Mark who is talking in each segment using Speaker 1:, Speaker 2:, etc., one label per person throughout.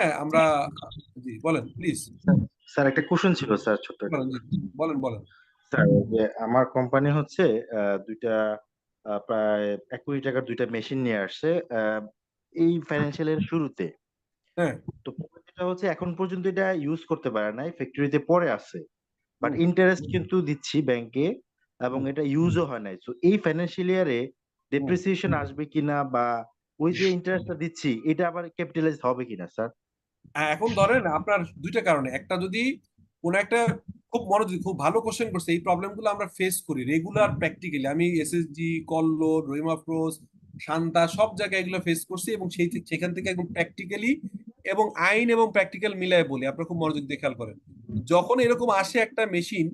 Speaker 1: হ্যাঁ আমরা জি। বলেন প্লিজ
Speaker 2: স্যার একটা কোশ্চেন ছিল স্যার ছোট্ট
Speaker 1: বলেন বলেন বলেন।
Speaker 2: স্যার যে আমার কোম্পানি হচ্ছে আহ, দুইটা প্রায় এক কোটি টাকার দুইটা মেশিন নিয়ে আসছে আহ, এই ফাইন্যান্সিয়াল এর শুরুতে।
Speaker 1: হ্যাঁ।
Speaker 2: তো যেটা হচ্ছে এখন পর্যন্ত এটা ইউজ করতে পারে নাই ফ্যাক্টরিতে পরে আছে। বাট ইন্টারেস্ট কিন্তু দিচ্ছি ব্যাংকে এবং এটা ইউজও হয় নাই। তো এই ফাইন্যান্সিয়াল ইয়ারে ডেপ্রিসিয়েশন আসবে কিনা বা ওই যে ইন্টারেস্টটা দিচ্ছি এটা আবার ক্যাপিটালাইজ হবে কিনা স্যার?
Speaker 1: এখন ধরেন আপনার দুইটা কারণে। একটা যদি কোন একটা খুব মনোযোগ খুব ভালো কোশ্চেন করছে, এই প্রবলেমগুলো আমরা ফেস করি রেগুলার প্র্যাকটিক্যালি আমি এসএসজি কল্লোর রহিমাফ্রোজ শান্তা সব জায়গায় এগুলো ফেস করছি এবং সেই সেখান থেকে একদম প্র্যাকটিক্যালি এবং আইন এবং প্র্যাকটিক্যাল মিলায় বলি। আপনারা খুব মনোযোগ দিয়ে খেয়াল করেন। যখন এরকম আসে একটা মেশিন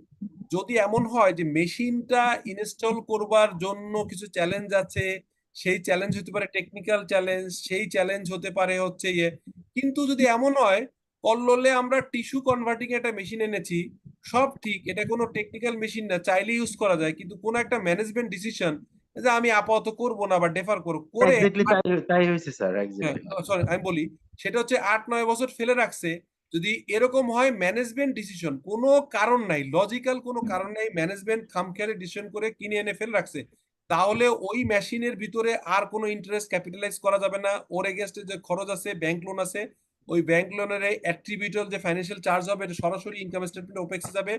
Speaker 1: যদি এমন হয় যে মেশিনটা ইনস্টল করবার জন্য কিছু চ্যালেঞ্জ আছে সেই চ্যালেঞ্জ হতে পারে টেকনিক্যাল চ্যালেঞ্জ সেই চ্যালেঞ্জ হতে পারে হচ্ছে ইয়ে। কিন্তু যদি এমন হয় কল্লোলে আমরা টিস্যু কনভার্টিং একটা মেশিন এনেছি সব ঠিক এটা কোনো টেকনিক্যাল মেশিন না চাইলে ইউজ করা যায় কিন্তু কোনো একটা ম্যানেজমেন্ট ডিসিশন যে আমি আপাতত করব না বা ডেফার করব করে
Speaker 2: এক্স্যাক্টলি তাই হয়েছে স্যার এক্স্যাক্টলি
Speaker 1: সরি আমি বলি সেটা হচ্ছে আট নয় বছর ফেলে রাখছে যদি এরকম হয় ম্যানেজমেন্ট ডিসিশন কোনো কারণ নাই লজিক্যাল কোনো কারণ নাই ম্যানেজমেন্ট খামখেয়ালি ডিসিশন করে কিনে এনে ফেলে রাখছে। তাহলে ওই মেশিনের ভিতরে আর কোনো ইন্টারেস্ট ক্যাপিটালাইজ করা যাবে না। ওর এগেনস্টে যে খরচ আছে ব্যাংক লোন আছে, ওই ব্যাংক লোনের অ্যাট্রিবিউটাল যে ফাইন্যান্সিয়াল চার্জ হবে, এটা সরাসরি ইনকাম স্টেটমেন্ট ওপেক্সে যাবে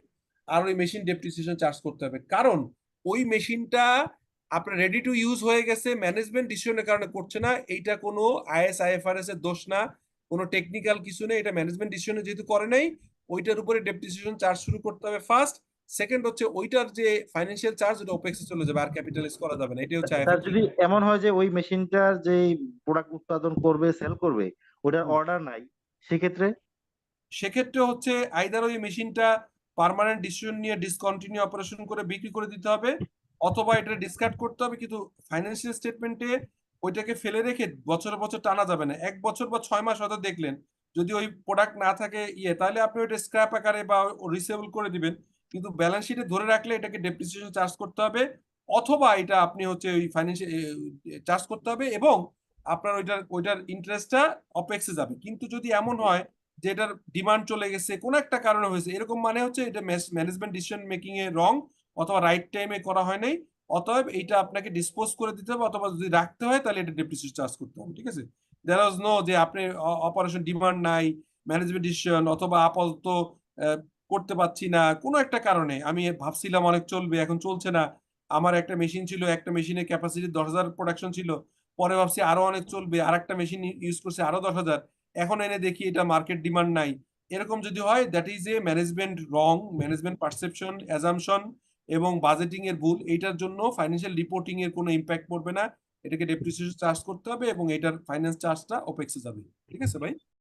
Speaker 1: আর ওই মেশিন ডেপ্রিসিয়েশন চার্জ করতে হবে। কারণ ওই মেশিনটা আপনার রেডি টু ইউজ হয়ে গেছে ম্যানেজমেন্ট ডিসিশনের কারণে করছে না। এইটা কোনো আইএস আইএফআরএস এর দোষ না। কোনো টেকনিক্যাল কিছু নেই। এটা ম্যানেজমেন্ট ডিসিশনে যেহেতু করে নাই, ওইটার উপরে ডেপ্রিসিয়েশন চার্জ শুরু করতে হবে ফার্স্ট সেকেন্ড হচ্ছে ওইটার যে ফাইন্যান্সিয়াল চার্জ ওটা ওপেক্সে চলে যাবে আর ক্যাপিটালাইজ করা যাবে না এটাই হচ্ছে
Speaker 2: স্যার যদি এমন হয় যে ওই মেশিনটার যে প্রোডাক্ট উৎপাদন করবে সেল করবে ওটার অর্ডার নাই সেক্ষেত্রে?
Speaker 1: সেক্ষেত্রে হচ্ছে আইদার ওই মেশিনটা পার্মানেন্ট ডিসিশন নিয়ে ডিসকন্টিনিউ অপারেশন করে বিক্রি করে দিতে হবে অথবা এটা ডিসকার্ড করতে হবে কিন্তু ফাইন্যান্সিয়াল স্টেটমেন্টে ওইটাকে ফেলে রেখে বছর বছর টানা যাবে না। এক বছর বা ছয় মাস হয়তো দেখলেন যদি ওই প্রোডাক্ট না থাকে ইয়ে তাহলে আপনি ওইটা স্ক্র্যাপ আকারে বা রিসেবল করে দিবেন। কিন্তু ব্যালেন্স শিটে ধরে রাখলে এটাকে ডেপ্রিসিয়েশন চার্জ করতে হবে অথবা এটা আপনি হচ্ছে ওই ফাইন্যান্সিয়াল চার্জ করতে হবে এবং আপনার ওইটার ওইটার ইন্টারেস্টটা অপেক্সে যাবে। কিন্তু যদি এমন হয় যে এটার ডিমান্ড চলে গেছে কোনো একটা কারণে হয়েছে এরকম মানে হচ্ছে এটা ম্যানেজমেন্ট ডিসিশন মেকিং এ রং অথবা রাইট টাইমে করা হয় নাই অতএব এইটা আপনাকে ডিসপোজ করে দিতে হবে অথবা যদি রাখতে হয় তাহলে এটা ডেপ্রিসিয়েশন চার্জ করতে হবে ঠিক আছে? দেয়ার ওয়াজ নো যে আপনি অপারেশন ডিমান্ড নাই ম্যানেজমেন্ট ডিসিশন অথবা আপাতত করতে পারছি না, কোনো একটা কারণে। আমি ভাবছিলাম অনেক চলবে, এখন চলছে না। আমার একটা মেশিন ছিল, একটা মেশিনের ক্যাপাসিটি দশ হাজার প্রোডাকশন ছিল। পরে ভাবছি আরও অনেক চলবে আর একটা মেশিন ইউজ করছে আরও দশ হাজার। এখন এনে দেখি এটা মার্কেট ডিমান্ড নাই। এরকম যদি হয় that is a management wrong management perception assumption এবং বাজেটিং এর ভুল, এইটার জন্য ফাইন্যান্সিয়াল রিপোর্টিং এর কোনো ইম্প্যাক্ট পড়বে না। এটাকে ডেপ্রিসিয়েশন চার্জ করতে হবে এবং এটার ফাইন্যান্স চার্জটা ওপেক্সে যাবে। ঠিক আছে ভাই?